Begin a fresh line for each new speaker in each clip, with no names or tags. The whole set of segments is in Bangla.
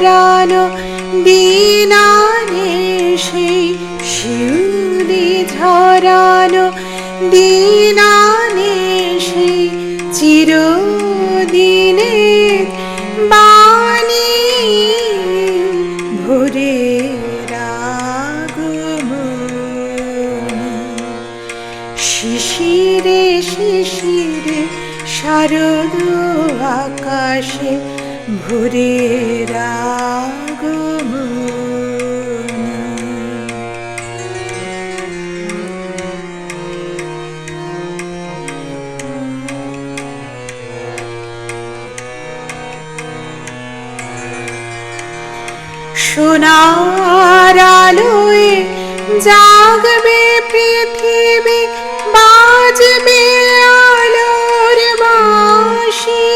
ঝরানো দিনানে সেই শিউলি ঝরানো দিনানে সেই চিরদিনের বাণী ভোরে শিশিরে শিশিরে শারদ আকাশে ভোরে সোনার আলোয় জাগবে পৃথিবী বাজবে আলোর মাসি।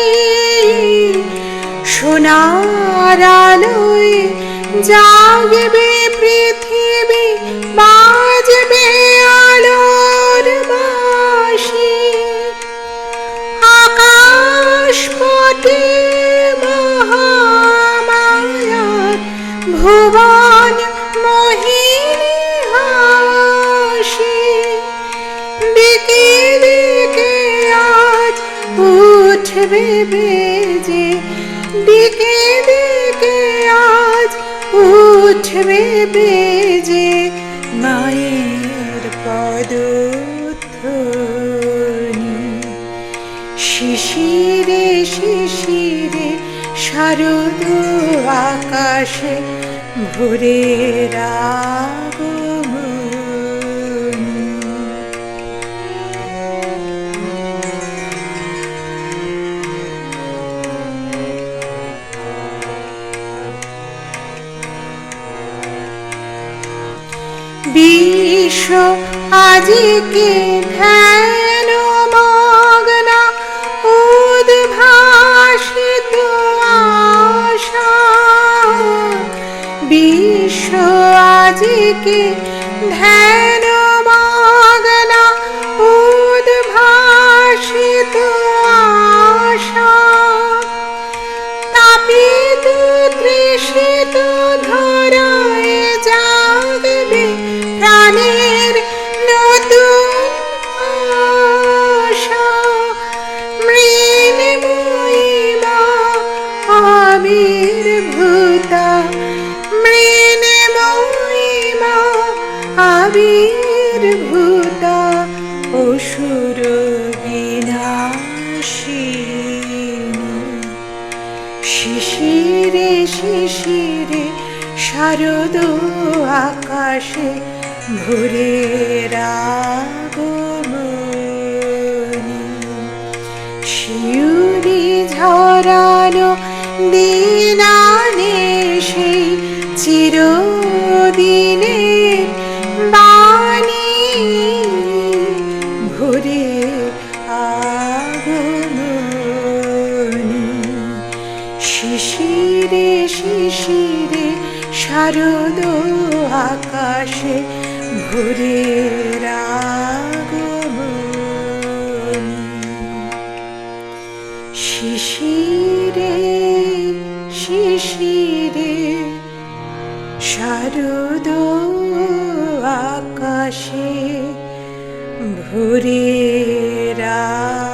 সোনার আলোয় জাগবে পৃথিবী ভুবন মোহিনী হাসি। দিকে দিকে আজ উঠবে বেজে। দিকে দিকে আজ উঠবে বেজে মায়ের পদধ্বনি। শিশিরে শিশিরে শারদ আকাশে ভোরে বিশ্ব আজকে ধ্যান বিশ্ব আজকে ধ্যান মগনা উদ্ভাসিত আশা তাপিত তৃষিত ধরায় জাগবে অসুর বিনাশিনী। শিশিরে শিশিরে শারদ আকাশে ভোরে রাগমনি শিউলি ঝরানো দিনানে সেই চিরদিনের শিশিরে শিশিরে শারদ আকাশে ভোরে আগমনি। শিশিরে শিশিরে শারদ আকাশে ভোরে রা